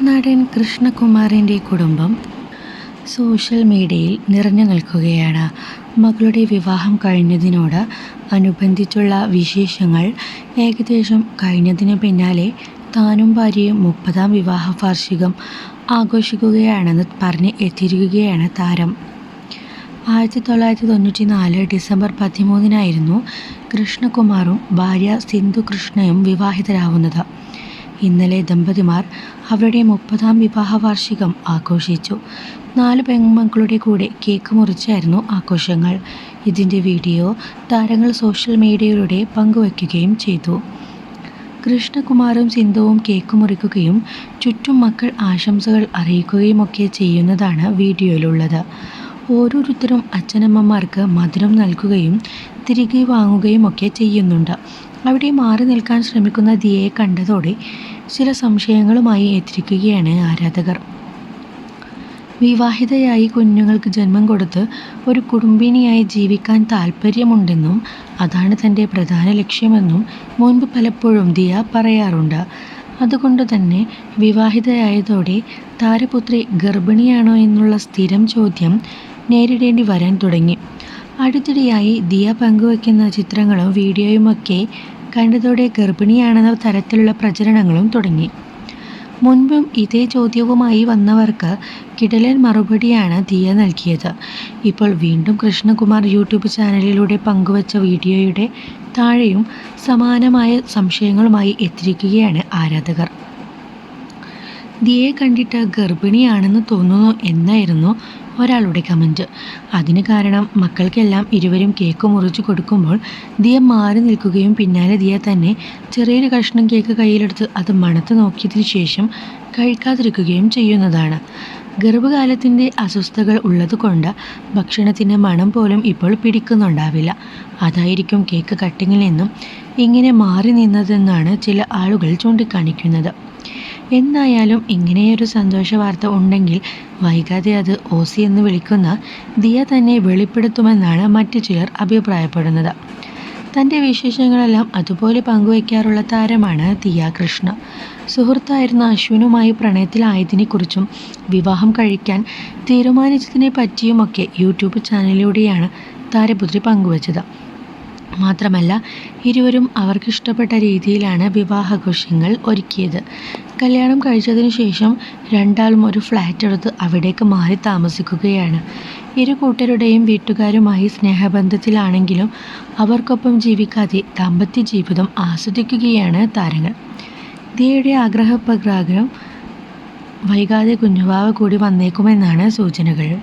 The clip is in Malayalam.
നടൻ കൃഷ്ണകുമാറിന്റെ കുടുംബം സോഷ്യൽ മീഡിയയിൽ നിറഞ്ഞു നിൽക്കുകയാണ്. മകളുടെ വിവാഹം കഴിഞ്ഞതിനോട് അനുബന്ധിച്ചുള്ള വിശേഷങ്ങൾ ഏകദേശം കഴിഞ്ഞതിന് പിന്നാലെ താനും ഭാര്യയും മുപ്പതാം വിവാഹ വാർഷികം ആഘോഷിക്കുകയാണെന്ന് പറഞ്ഞ് എത്തിയിരിക്കുകയാണ് താരം. ആയിരത്തി തൊള്ളായിരത്തി തൊണ്ണൂറ്റി നാല് ഡിസംബർ പതിമൂന്നിനായിരുന്നു കൃഷ്ണകുമാറും ഭാര്യ സിന്ധു കൃഷ്ണയും വിവാഹിതരാവുന്നത്. ഇന്നലെ ദമ്പതിമാർ അവരുടെ മുപ്പതാം വിവാഹ വാർഷികം ആഘോഷിച്ചു. നാല് പെൺമക്കളുടെ കൂടെ കേക്ക് മുറിച്ചായിരുന്നു ആഘോഷങ്ങൾ. ഇതിന്റെ വീഡിയോ താരങ്ങൾ സോഷ്യൽ മീഡിയയിലൂടെ പങ്കുവയ്ക്കുകയും ചെയ്തു. കൃഷ്ണകുമാറും സിന്ധുവും കേക്ക് മുറിക്കുകയും ചുറ്റും മക്കൾ ആശംസകൾ അറിയിക്കുകയുമൊക്കെ ചെയ്യുന്നതാണ് വീഡിയോയിലുള്ളത്. ഓരോരുത്തരും അച്ഛനമ്മമാർക്ക് മധുരം നൽകുകയും തിരികെ വാങ്ങുകയും ഒക്കെ ചെയ്യുന്നുണ്ട്. അവിടെ മാറി നിൽക്കാൻ ശ്രമിക്കുന്ന ദിയയെ കണ്ടതോടെ ചില സംശയങ്ങളുമായി എത്തിരിക്കുകയാണ് ആരാധകർ. വിവാഹിതയായി കുഞ്ഞുങ്ങൾക്ക് ജന്മം കൊടുത്ത് ഒരു കുടുംബിനിയായി ജീവിക്കാൻ താല്പര്യമുണ്ടെന്നും അതാണ് തന്റെ പ്രധാന ലക്ഷ്യമെന്നും മുൻപ് പലപ്പോഴും ദിയ പറയാറുണ്ട്. അതുകൊണ്ട് തന്നെ വിവാഹിതയായതോടെ താരപുത്രി ഗർഭിണിയാണോ എന്നുള്ള സ്ഥിരം ചോദ്യം നേരിടേണ്ടി വരാൻ തുടങ്ങി. അടുത്തിടെയായി ദിയ പങ്കുവയ്ക്കുന്ന ചിത്രങ്ങളും വീഡിയോയുമൊക്കെ കണ്ടതോടെ ഗർഭിണിയാണെന്ന തരത്തിലുള്ള പ്രചരണങ്ങളും തുടങ്ങി. മുൻപും ഇതേ ചോദ്യവുമായി വന്നവർക്ക് കിടലൻ മറുപടിയാണ് ദിയ നൽകിയത്. ഇപ്പോൾ വീണ്ടും കൃഷ്ണകുമാർ യൂട്യൂബ് ചാനലിലൂടെ പങ്കുവച്ച വീഡിയോയുടെ താഴെയും സമാനമായ സംശയങ്ങളുമായി എത്തിയിരിക്കുകയാണ് ആരാധകർ. ദിയെ കണ്ടിട്ട് ഗർഭിണിയാണെന്ന് തോന്നുന്നു എന്നായിരുന്നു ഒരാളുടെ കമന്റ് അതിന് കാരണം മക്കൾക്കെല്ലാം ഇരുവരും കേക്ക് മുറിച്ച് കൊടുക്കുമ്പോൾ ദിയ മാറി നിൽക്കുകയും പിന്നാലെ ദിയ തന്നെ ചെറിയൊരു കഷ്ണം കേക്ക് കയ്യിലെടുത്ത് അത് മണത്ത് നോക്കിയതിനു ശേഷം കഴിക്കാതിരിക്കുകയും ചെയ്യുന്നതാണ്. ഗർഭകാലത്തിന്റെ അസ്വസ്ഥതകൾ ഉള്ളതുകൊണ്ട് ഭക്ഷണത്തിന്റെ മണം പോലും ഇപ്പോൾ പിടിക്കുന്നുണ്ടാവില്ല. അതായിരിക്കും കേക്ക് കട്ടിങ്ങിൽ നിന്നും ഇങ്ങനെ മാറി നിന്നതെന്നാണ് ചില ആളുകൾ ചൂണ്ടിക്കാണിക്കുന്നത്. എന്തായാലും ഇങ്ങനെയൊരു സന്തോഷ വാർത്ത ഉണ്ടെങ്കിൽ വൈകാതെ അത് ഓസി എന്ന് വിളിക്കുന്ന ദിയ തന്നെ വെളിപ്പെടുത്തുമെന്നാണ് മറ്റു ചിലർ അഭിപ്രായപ്പെടുന്നത്. തന്റെ വിശേഷങ്ങളെല്ലാം അതുപോലെ പങ്കുവയ്ക്കാറുള്ള താരമാണ് ദിയ കൃഷ്ണ. സുഹൃത്തായിരുന്ന അശ്വിനുമായി പ്രണയത്തിലായതിനെക്കുറിച്ചും വിവാഹം കഴിക്കാൻ തീരുമാനിച്ചതിനെ പറ്റിയുമൊക്കെ യൂട്യൂബ് ചാനലിലൂടെയാണ് താരപുത്രി പങ്കുവച്ചത്. മാത്രമല്ല ഇരുവരും അവർക്കിഷ്ടപ്പെട്ട രീതിയിലാണ് വിവാഹാഘോഷങ്ങൾ ഒരുക്കിയത്. കല്യാണം കഴിച്ചതിന് ശേഷം രണ്ടാളും ഒരു ഫ്ലാറ്റ് എടുത്ത് അവിടേക്ക് മാറി താമസിക്കുകയാണ്. ഇരു കൂട്ടരുടെയും വീട്ടുകാരുമായി സ്നേഹബന്ധത്തിലാണെങ്കിലും അവർക്കൊപ്പം ജീവിക്കാതെ ദാമ്പത്യ ജീവിതം ആസ്വദിക്കുകയാണ് താരങ്ങൾ. ദിയയുടെ ആഗ്രഹപ്രകാരം വൈകാതെ കുഞ്ഞുവാവ കൂടി വന്നേക്കുമെന്നാണ് സൂചനകൾ.